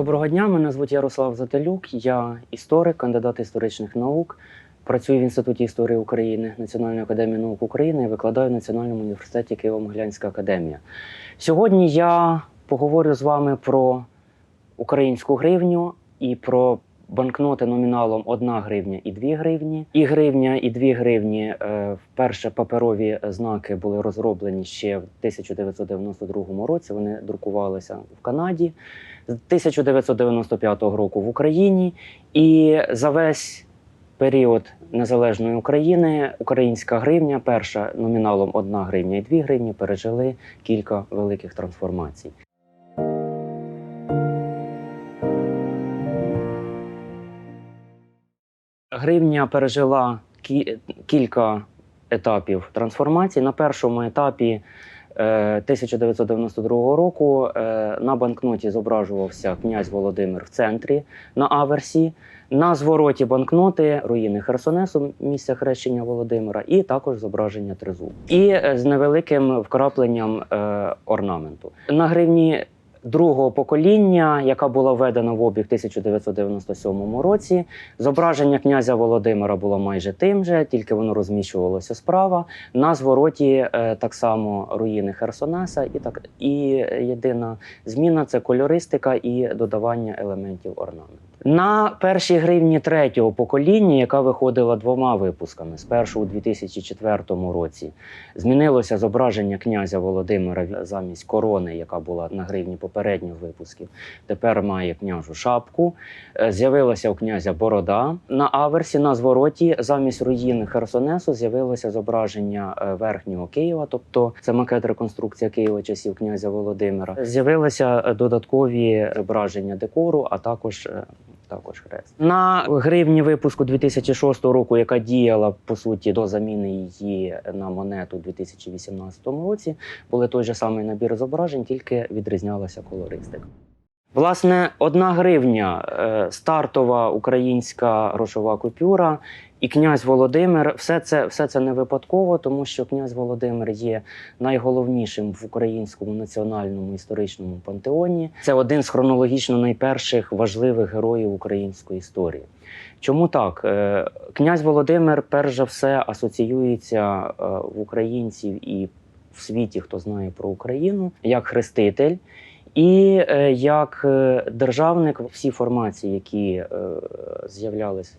Доброго дня, мене звуть Ярослав Зателюк. Я історик, кандидат історичних наук. Працюю в Інституті історії України Національної академії наук України і викладаю в Національному університеті Києво-Могилянська академія. Сьогодні я поговорю з вами про українську гривню і про банкноти номіналом 1 гривня і 2 гривні. І гривня, і 2 гривні е, вперше паперові знаки були розроблені ще в 1992 році. Вони друкувалися в Канаді з 1995 року в Україні. І за весь період незалежної України українська гривня, перша номіналом 1 гривня і 2 гривні, пережили кілька великих трансформацій. Гривня пережила кі- кілька етапів трансформації. На першому етапі е, 1992 року е, на банкноті зображувався князь Володимир в центрі на аверсі. На звороті банкноти руїни Херсонесу, місця хрещення Володимира, і також зображення тризуб. І е, з невеликим вкрапленням е, орнаменту. На гривні другого покоління, яка була введена в обіг 1997 році, зображення князя Володимира було майже тим же, тільки воно розміщувалося справа. На звороті е, так само руїни Херсонеса, і так і єдина зміна це кольористика і додавання елементів орнаменту. На першій гривні третього покоління, яка виходила двома випусками, спершу у 2004 році, змінилося зображення князя Володимира замість корони, яка була на гривні попередніх випусків. Тепер має княжу шапку. Е, З'явилася у князя борода. На аверсі на звороті замість руїн Херсонесу з'явилося зображення е, верхнього Києва, тобто це макет реконструкція Києва часів князя Володимира. З'явилися е, додаткові зображення декору, а також. Також хрест на гривні випуску 2006 року, яка діяла по суті до заміни її на монету у 2018 році, були той же самий набір зображень, тільки відрізнялася колористика. Власне, одна гривня е, стартова українська грошова купюра, і князь Володимир все це, все це не випадково, тому що князь Володимир є найголовнішим в українському національному історичному пантеоні. Це один з хронологічно найперших важливих героїв української історії. Чому так? Е, Князь Володимир, перш за все, асоціюється е, в українців і в світі, хто знає про Україну, як хреститель. І е, як е, державник, всі формації, які е, з'являлись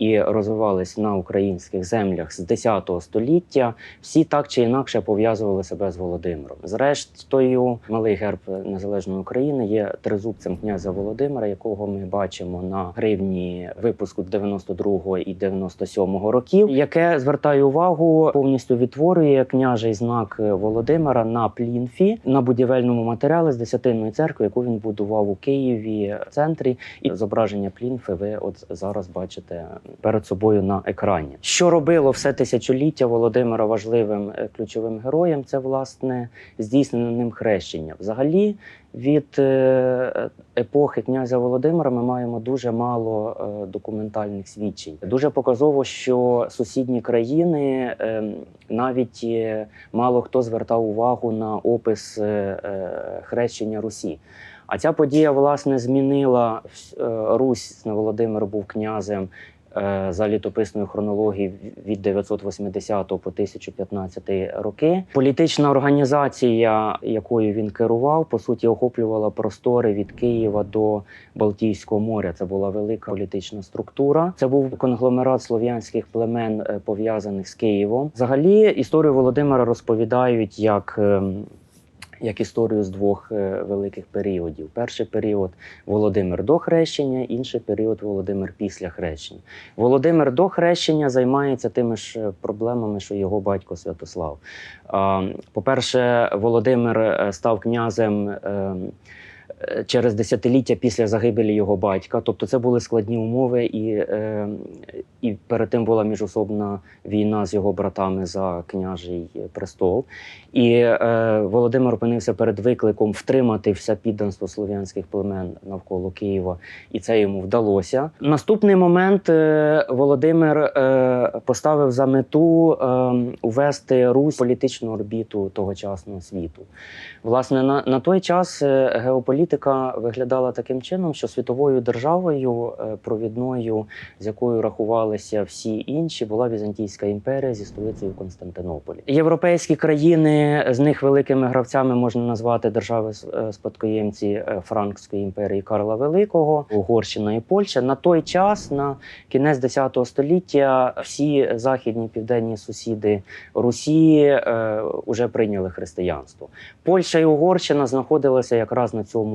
і розвивались на українських землях з 10 століття, всі так чи інакше пов'язували себе з Володимиром. Зрештою, малий герб незалежної України є тризубцем князя Володимира, якого ми бачимо на гривні випуску 92 і 97 років, яке звертаю увагу, повністю відтворює княжий знак Володимира на плінфі на будівельному матеріалі з десятинної церкви, яку він будував у Києві в центрі. І зображення плінфи ви от зараз бачите перед собою на екрані. Що робило все тисячоліття Володимира важливим е, ключовим героєм? Це власне здійснене ним хрещення. Взагалі, від е, епохи князя Володимира ми маємо дуже мало е, документальних свідчень. Дуже показово, що сусідні країни е, навіть мало хто звертав увагу на опис хрещення Русі. А ця подія власне змінила Русь. Володимир був князем за літописною хронологією від 980 по 1015 роки. Політична організація, якою він керував, по суті, охоплювала простори від Києва до Балтійського моря. Це була велика політична структура. Це був конгломерат слов'янських племен, е, пов'язаних з Києвом. Взагалі, історію Володимира розповідають як. Ем, як історію з двох е, великих періодів. Перший період Володимир до хрещення, інший період Володимир після хрещення. Володимир до хрещення займається тими ж е, проблемами, що його батько Святослав. По-перше, Володимир е, став князем. Е, Через десятиліття після загибелі його батька, тобто це були складні умови, і, е, і перед тим була міжособна війна з його братами за княжий престол. І е, Володимир опинився перед викликом втримати все підданство слов'янських племен навколо Києва, і це йому вдалося. Наступний момент Володимир поставив за мету увести Русь в політичну орбіту тогочасного світу. Власне, на, на той час геополітика політика виглядала таким чином, що світовою державою е, провідною, з якою рахувалися всі інші, була Візантійська імперія зі столицею Константинополі. Європейські країни з них великими гравцями можна назвати держави е, спадкоємці е, Франкської імперії Карла Великого, Угорщина і Польща. На той час, на кінець 10 століття, всі західні південні сусіди Русі вже прийняли християнство. Польща і Угорщина знаходилися якраз на цьому,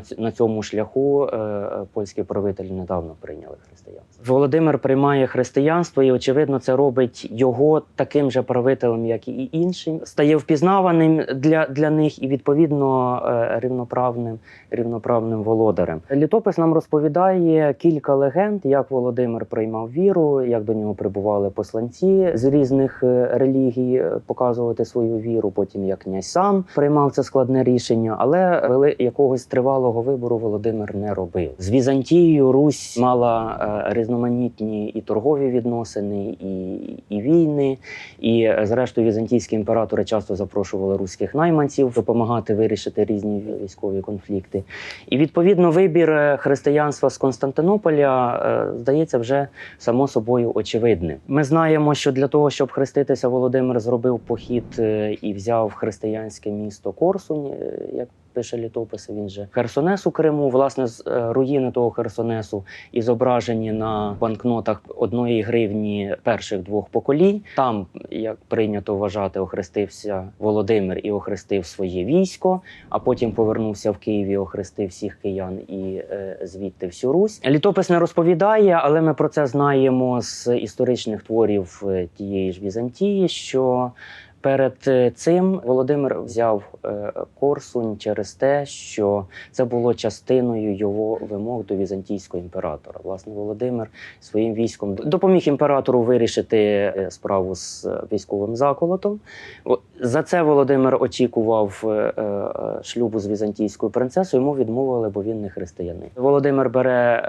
ць- на цьому шляху. Е, е, польські правителі недавно прийняли християнство. Володимир приймає християнство, і очевидно, це робить його таким же правителем, як і інші. Стає впізнаваним для, для них і відповідно е, рівноправним, рівноправним володарем. Літопис нам розповідає кілька легенд, як Володимир приймав віру, як до нього прибували посланці з різних е, релігій е, показувати свою віру. Потім як князь сам приймав це складне рішення, але вели якогось тривалого вибору Володимир не робив. З Візантією Русь мала е, різноманітні і торгові відносини, і, і війни. І зрештою візантійські імператори часто запрошували руських найманців допомагати вирішити різні військові конфлікти. І відповідно вибір е, християнства з Константинополя е, здається вже само собою очевидним. Ми знаємо, що для того, щоб хреститися, Володимир зробив похід е, і взяв християнське місто Корсунь, як пише літописи. Він же Херсонес у Криму. Власне, з е, руїни того Херсонесу і зображені на банкнотах одної гривні перших двох поколінь. Там, як прийнято вважати, охрестився Володимир і охрестив своє військо, а потім повернувся в Київ і охрестив всіх киян і е, звідти всю Русь. Літопис не розповідає, але ми про це знаємо з історичних творів е, тієї ж Візантії, що Перед е, цим Володимир взяв е, Корсунь через те, що це було частиною його вимог до візантійського імператора. Власне, Володимир своїм військом допоміг імператору вирішити е, справу з військовим заколотом. За це Володимир очікував шлюбу з візантійською принцесою. Йому відмовили, бо він не християнин. Володимир бере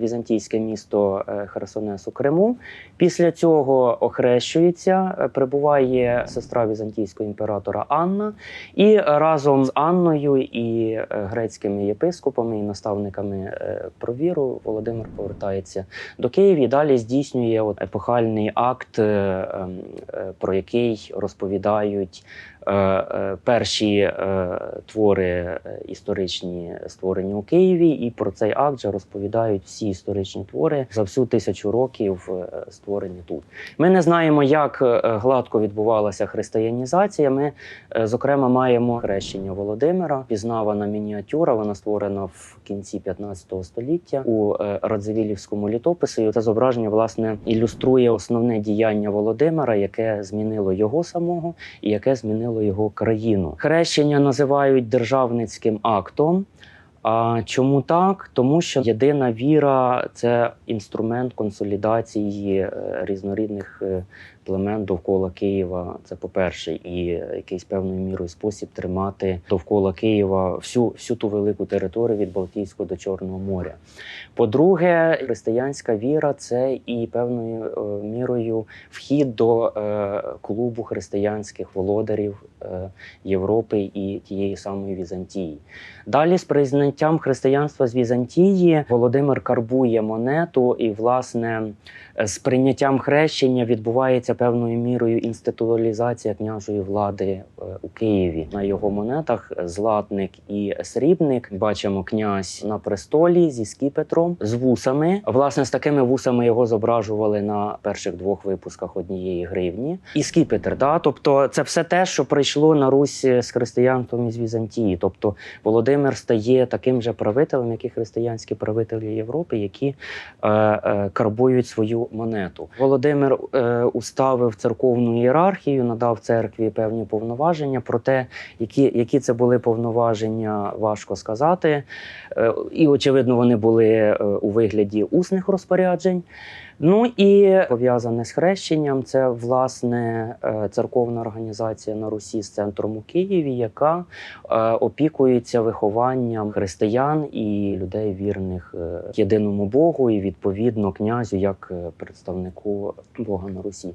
візантійське місто е, Херсонес у Криму. Після цього охрещується, прибуває сестра візантійського імператора Анна, і разом з Анною і е, грецькими єпископами і наставниками е, про віру Володимир повертається до Києва і далі здійснює от епохальний акт, е, ем, про який розповідають перші е, твори е, історичні створені у Києві, і про цей акт же розповідають всі історичні твори за всю тисячу років е, створені тут. Ми не знаємо, як е, гладко відбувалася християнізація. Ми, е, зокрема, маємо хрещення Володимира, пізнавана мініатюра. Вона створена в кінці 15 століття у е, Радзивілівському літописі. Це зображення власне ілюструє основне діяння Володимира, яке змінило його самого і яке змінило його країну. Хрещення називають державницьким актом. А чому так? Тому що єдина віра це інструмент консолідації е, різнорідних е, племен довкола Києва. Це по-перше, і якийсь певною мірою спосіб тримати довкола Києва всю, всю ту велику територію від Балтійського до Чорного моря. По-друге, християнська віра це і певною е, мірою вхід до е, клубу християнських володарів е, Європи і тієї самої Візантії. Далі, з признаттям християнства з Візантії, Володимир карбує монету, і, власне, з прийняттям хрещення відбувається певною мірою інституалізація княжої влади е, у Києві. На його монетах златник і срібник бачимо князь на престолі зі скіпетром з вусами. Власне, з такими вусами його зображували на перших двох випусках однієї гривні. І скіпетр, да? тобто це все те, що прийшло на Русь з християнством із Візантії. Тобто Володимир стає таким же правителем, як і християнські правителі Європи, які е, е, карбують свою монету. Володимир е, уставив церковну ієрархію, надав церкві певні повноваження. Проте, які, які це були повноваження, важко сказати. Е, і очевидно, вони були е, у вигляді усних розпоряджень. Ну і пов'язане з хрещенням, це власне е, церковна організація на Русі з центром у Києві, яка е, опікується вихованням християн і людей вірних е, єдиному Богу, і відповідно князю як представнику Бога на Русі.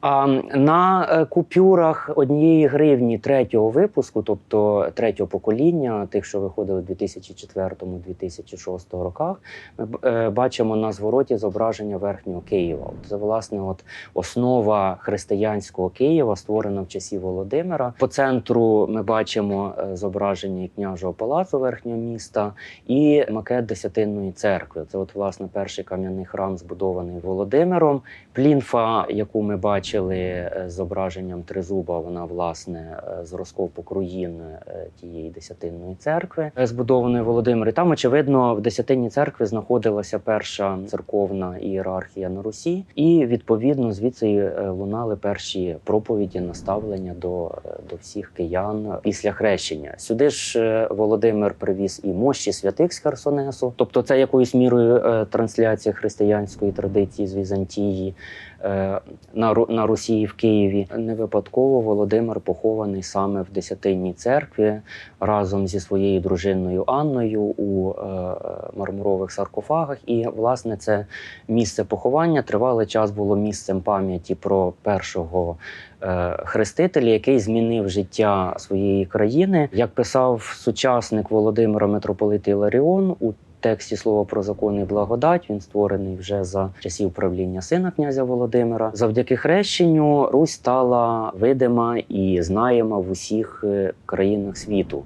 А на купюрах однієї гривні третього випуску, тобто третього покоління, тих, що виходили в 2004-2006 роках, ми бачимо на звороті зображення верхнього Києва. Це власне от основа християнського Києва, створена в часі Володимира. По центру ми бачимо е, зображення княжого палацу верхнього міста і макет Десятинної церкви. Це от власне перший кам'яний храм, збудований Володимиром. Плінфа, яку ми бачили е, з зображенням тризуба, вона власне е, зразков покруїн е, тієї десятинної церкви, збудованої Володимиром. Там, очевидно, в десятинній церкві знаходилася перша церковна ієрархія на Русі, і відповідно звідси е, лунали перші проповіді, наставлення до, е, до всіх киян після хрещення. Сюди ж е, Володимир привіз і мощі святих з Херсонесу, тобто це якоюсь мірою трансляція християнської традиції з Візантії на, Ру- на Русі і в Києві. Не випадково Володимир похований саме в Десятинній церкві разом зі своєю дружиною Анною у е, мармурових саркофагах. І власне це місце поховання тривалий час було місцем пам'яті про першого е, хрестителя, який змінив життя своєї країни. Як писав сучасник Володимира митрополит Іларіон у тексті Слово про закон і благодать. Він створений вже за часів правління сина князя Володимира. Завдяки хрещенню Русь стала видима і знаєма в усіх е, країнах світу.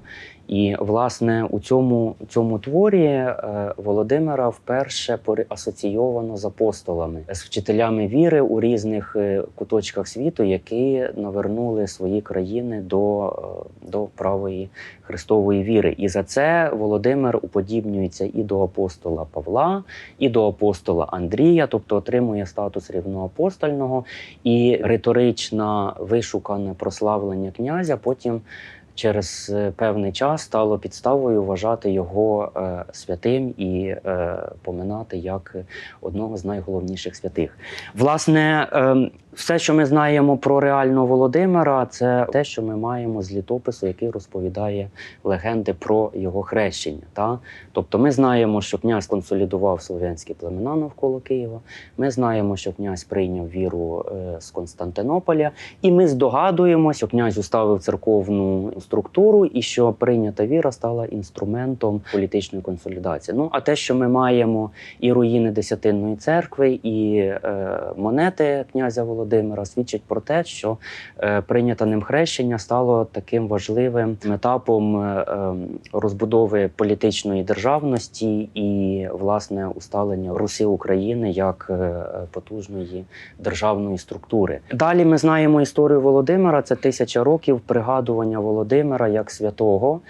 І власне у цьому, цьому творі е, Володимира вперше асоційовано з апостолами, з вчителями віри у різних е, куточках світу, які навернули свої країни до, е, до правої Христової віри. І за це Володимир уподібнюється і до апостола Павла, і до апостола Андрія, тобто отримує статус рівноапостольного і риторичне вишукане прославлення князя потім. Через е, певний час стало підставою вважати його е, святим і е, поминати як одного з найголовніших святих. Власне, е, все, що ми знаємо про реального Володимира, це те, що ми маємо з літопису, який розповідає легенди про його хрещення. Та? Тобто ми знаємо, що князь консолідував слов'янські племена навколо Києва. Ми знаємо, що князь прийняв віру е, з Константинополя, і ми здогадуємо, що князь уставив церковну структуру, і що прийнята віра стала інструментом політичної консолідації. Ну а те, що ми маємо і руїни Десятинної церкви, і е, монети князя Володимира, свідчать про те, що е, прийнята ним хрещення стало таким важливим етапом е, е, розбудови політичної державності і власне усталення Русі України як е, потужної державної структури. Далі ми знаємо історію Володимира. Це тисяча років пригадування Володимира як святого.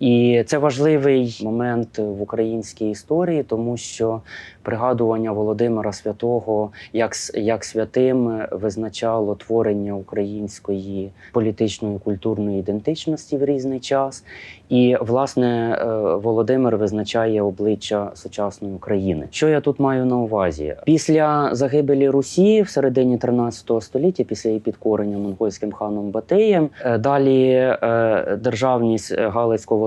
І це важливий момент в українській історії, тому що пригадування Володимира Святого як, як святим визначало творення української політичної культурної ідентичності в різний час. І власне е, Володимир визначає обличчя сучасної України. Що я тут маю на увазі? Після загибелі Русі в середині 13 століття, після її підкорення монгольським ханом Батиєм, е, далі е, державність е,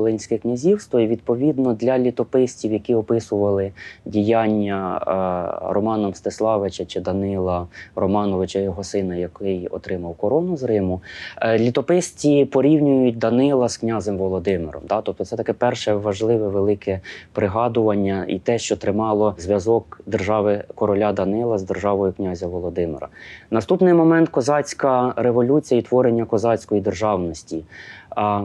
Галицько-Волинське князівство, і відповідно для літописців, які описували діяння е, Романа Мстиславича чи Данила Романовича, його сина, який отримав корону з Риму, е, літописці порівнюють Данила з князем Володимиром. Да? Тобто це таке перше важливе велике пригадування і те, що тримало зв'язок держави короля Данила з державою князя Володимира. Наступний момент козацька революція і творення козацької державності.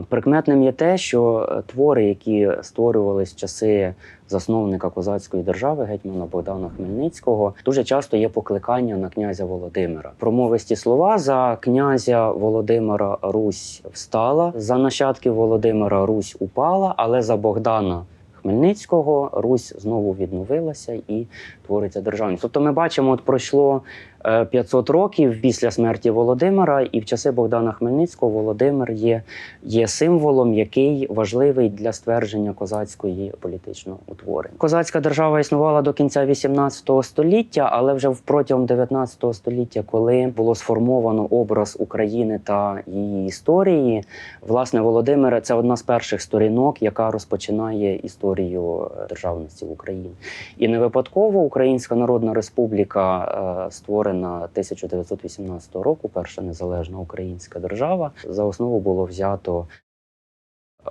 Прикметним є те, що е, твори, які створювались в часи засновника козацької держави, гетьмана Богдана Хмельницького, дуже часто є покликання на князя Володимира. Промовисті слова за князя Володимира Русь встала, за нащадків Володимира Русь упала, але за Богдана. Хмельницького Русь знову відновилася і твориться державність. Тобто ми бачимо, от пройшло 500 років після смерті Володимира, і в часи Богдана Хмельницького Володимир є, є символом, який важливий для ствердження козацької політичного утворення. Козацька держава існувала до кінця 18 століття, але вже протягом 19 століття, коли було сформовано образ України та її історії, власне, Володимир це одна з перших сторінок, яка розпочинає історію е, державності в Україні. І не випадково Українська Народна Республіка, е, створена 1918 року, перша незалежна українська держава. За основу було взято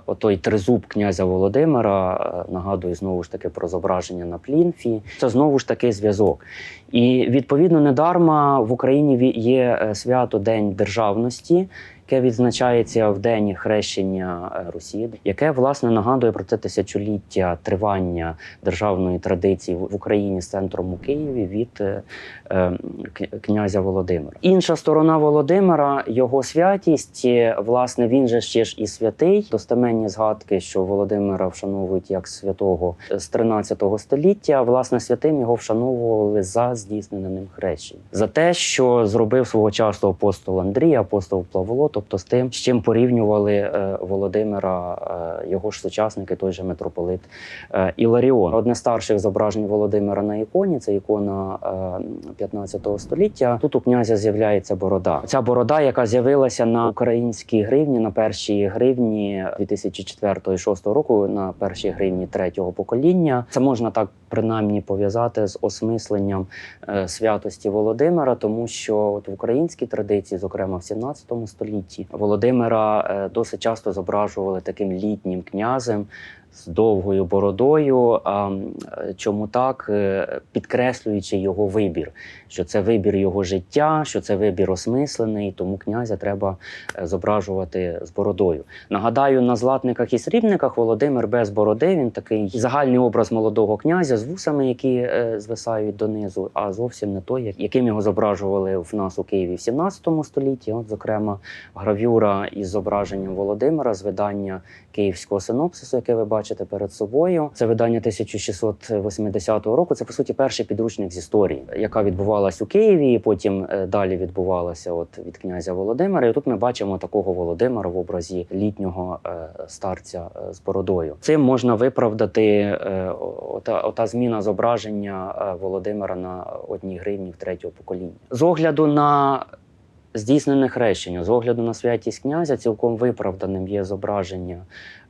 отой тризуб князя Володимира. Нагадую знову ж таки про зображення на плінфі. Це знову ж таки зв'язок. І відповідно недарма в Україні є е, свято День державності. Яке відзначається в день хрещення е, Русі, яке власне нагадує про це тисячоліття тривання державної традиції в Україні з центром у Києві від е, е, князя Володимира. Інша сторона Володимира, його святість, власне, він же ще ж і святий. Достеменні згадки, що Володимира вшановують як святого з 13 століття. Власне, святим його вшановували за здійснене ним хрещення, за те, що зробив свого часу апостол Андрій, апостол Плаволо, тобто з тим, з чим порівнювали е, Володимира е, його ж сучасники, той же митрополит е, Іларіон. Одне з старших зображень Володимира на іконі це ікона е, 15 століття. Тут у князя з'являється борода. Ця борода, яка з'явилася на українській гривні, на першій гривні 2004-2006 року, на першій гривні третього покоління. Це можна так принаймні пов'язати з осмисленням е, святості Володимира, тому що от в українській традиції, зокрема в 17 столітті, Володимира е, досить часто зображували таким літнім князем. З довгою бородою, а чому так, Е, підкреслюючи його вибір, що це вибір його життя, що це вибір осмислений, тому князя треба е, зображувати з бородою. Нагадаю, на златниках і срібниках Володимир без бороди. Він такий загальний образ молодого князя з вусами, які е, звисають донизу, а зовсім не той, яким його зображували в нас у Києві в 17 столітті. От, зокрема, гравюра із зображенням Володимира з видання київського синопсису, яке ви бачите перед собою. Це видання 1680 року. Це по суті перший підручник з історії, яка відбувалась у Києві, і потім е, далі відбувалася от від князя Володимира. І тут ми бачимо такого Володимира в образі літнього е, старця е, з бородою. Цим можна виправдати ота, ота зміна зображення Володимира на одній гривні в третього покоління. З огляду на здійснене хрещення, з огляду на святість князя, цілком виправданим є зображення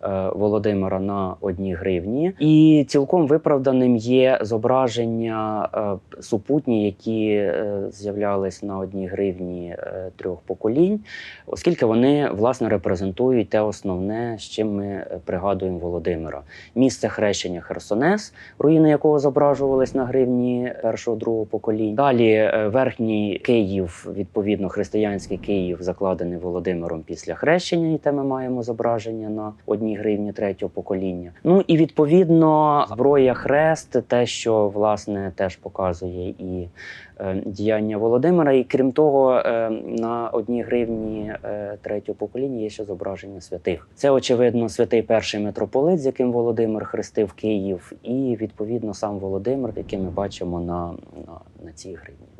е, Володимира на одній гривні, і цілком виправданим є зображення е, супутні, які е, з'являлись на одній гривні трьох поколінь, оскільки вони власне репрезентують те основне, з чим ми пригадуємо Володимира. Місце хрещення Херсонес, руїни якого зображувались на гривні першого другого покоління. Далі верхній Київ, відповідно, християнський Київ, закладений Володимиром після хрещення, і те ми маємо зображення на одній гривні третього покоління. Ну і відповідно зброя хрест, те, що власне теж показує і е, діяння Володимира. І крім того, е, на одній гривні е, третього покоління є ще зображення святих. Це очевидно святий перший митрополит, з яким Володимир хрестив Київ, і відповідно сам Володимир, який ми бачимо на, на, на цій гривні.